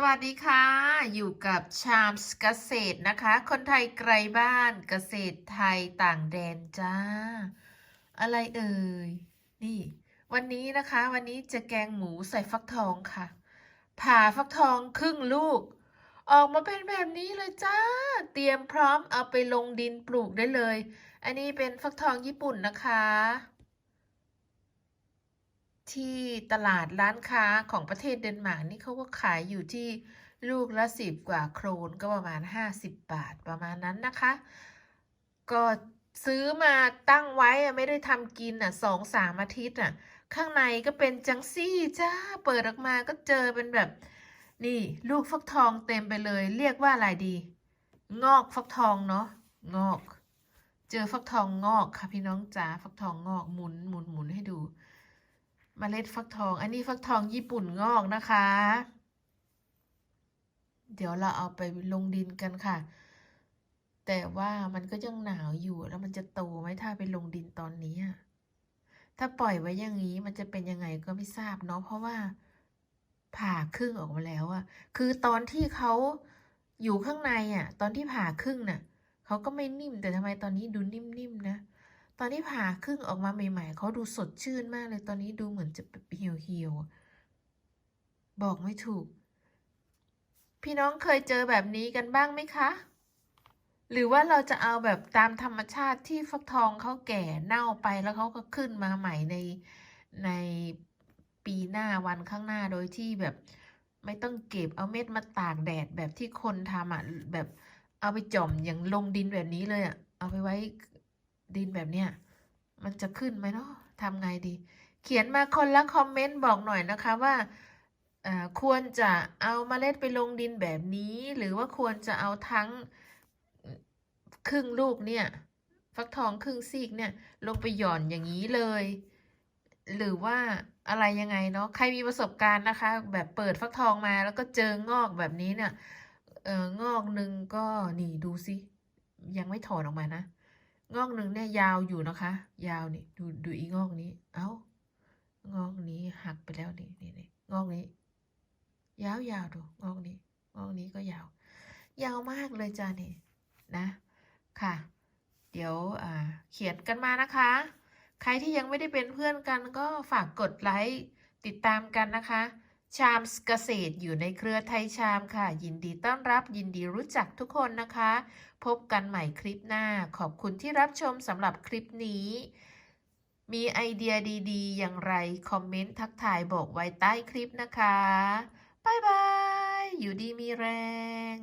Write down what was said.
สวัสดีค่ะ อยู่กับชามสเกษตรนะคะ คนไทยไกลบ้านเกษตรไทยต่างแดนจ้า อะไรเอ่ย นี่ วันนี้นะคะ วันนี้จะแกงหมูใส่ฟักทองค่ะ ผ่าฟักทองครึ่งลูก ออกมาเป็นแบบนี้เลยจ้า เตรียมพร้อมเอาไปลงดินปลูกได้เลย อันนี้เป็นฟักทองญี่ปุ่นนะคะ ที่ตลาดร้านค้าของประเทศเดนมาร์กนี่เขาก็ขายอยู่ที่ลูกละสิบกว่าโครนก็ประมาณห้าสิบบาทประมาณนั้นนะคะ ก็ซื้อมาตั้งไว้ไม่ได้ทำกินอะสองสามอาทิตย์อะ ข้างในก็เป็นจังซี่จ้าเปิดออกมาก็เจอเป็นแบบ นี่ลูกฟักทองเต็มไปเลย เรียกว่าอะไรดี งอกฟักทองเนาะงอก เจอฟักทองงอกค่ะพี่น้องจ๋าฟักทองงอกหมุนหมุนหมุนให้ดู เมล็ดฟักทอง อันนี้ฟักทองญี่ปุ่นงอกนะคะ เดี๋ยวเราเอาไปลงดินกันค่ะ แต่ว่ามันก็ยังหนาวอยู่แล้วมันจะโตไหมถ้าไปลงดินตอนนี้ ถ้าปล่อยไว้อย่างนี้มันจะเป็นยังไงก็ไม่ทราบเนาะเพราะว่าผ่าครึ่งออกมาแล้วอะคือตอนที่เขาอยู่ข้างในอะตอนที่ผ่าครึ่งน่ะเขาก็ไม่นิ่มแต่ทำไมตอนนี้ดูนิ่มๆนะ ตอนที่ผ่าครึ่งออกมาใหม่ๆเขาดูสดชื่นมากเลยตอนนี้ดูเหมือนจะเหี่ยวเหี่ยวๆบอกไม่ถูก พี่น้องเคยเจอแบบนี้กันบ้างไหมคะ หรือว่าเราจะเอาแบบตามธรรมชาติที่ฟักทองเขาแก่เน่าไปแล้วเขาก็ขึ้นมาใหม่ในในปีหน้าวันข้างหน้าโดยที่แบบไม่ต้องเก็บเอาเม็ดมาตากแดดแบบที่คนทำอะแบบเอาไปจ่อมอย่างลงดินแบบนี้เลยอะเอาไปไว้ ดินแบบเนี้ยมันจะขึ้นไหมเนาะทำไงดี เขียนมาคนละคอมเมนต์บอกหน่อยนะคะว่าควรจะเอาเมล็ดไปลงดินแบบนี้ หรือว่าควรจะเอาทั้งครึ่งลูกเนี่ย ฟักทองครึ่งซีกเนี่ยลงไปหย่อนอย่างนี้เลย หรือว่าอะไรยังไงเนาะใครมีประสบการณ์นะคะ แบบเปิดฟักทองมาแล้วก็เจองอกแบบนี้เนี่ยเอองอกหนึ่งก็นี่ดูสิยังไม่ถอนออกมานะ งอกหนึ่งเนี่ยยาวอยู่นะคะ ยาวนี่ดูดูอีงอกนี้ เอ้างอกนี้หักไปแล้วนี่นี่นี่งอกนี้ ยาวยาวดูงอกนี้งอกนี้ก็ยาว ยาวมากเลยจ้านี่นะ ค่ะ เดี๋ยวเขียนกันมานะคะ ใครที่ยังไม่ได้เป็นเพื่อนกันก็ฝากกดไลค์ติดตามกันนะคะ ชามสเกษตรอยู่ในเครือไทยชามค่ะ ยินดีต้อนรับยินดีรู้จักทุกคนนะคะ พบกันใหม่คลิปหน้า ขอบคุณที่รับชมสำหรับคลิปนี้ มีไอเดียดีๆ อย่างไร คอมเมนต์ทักทายบอกไว้ใต้คลิปนะคะ บ๊ายบาย อยู่ดีมีแรง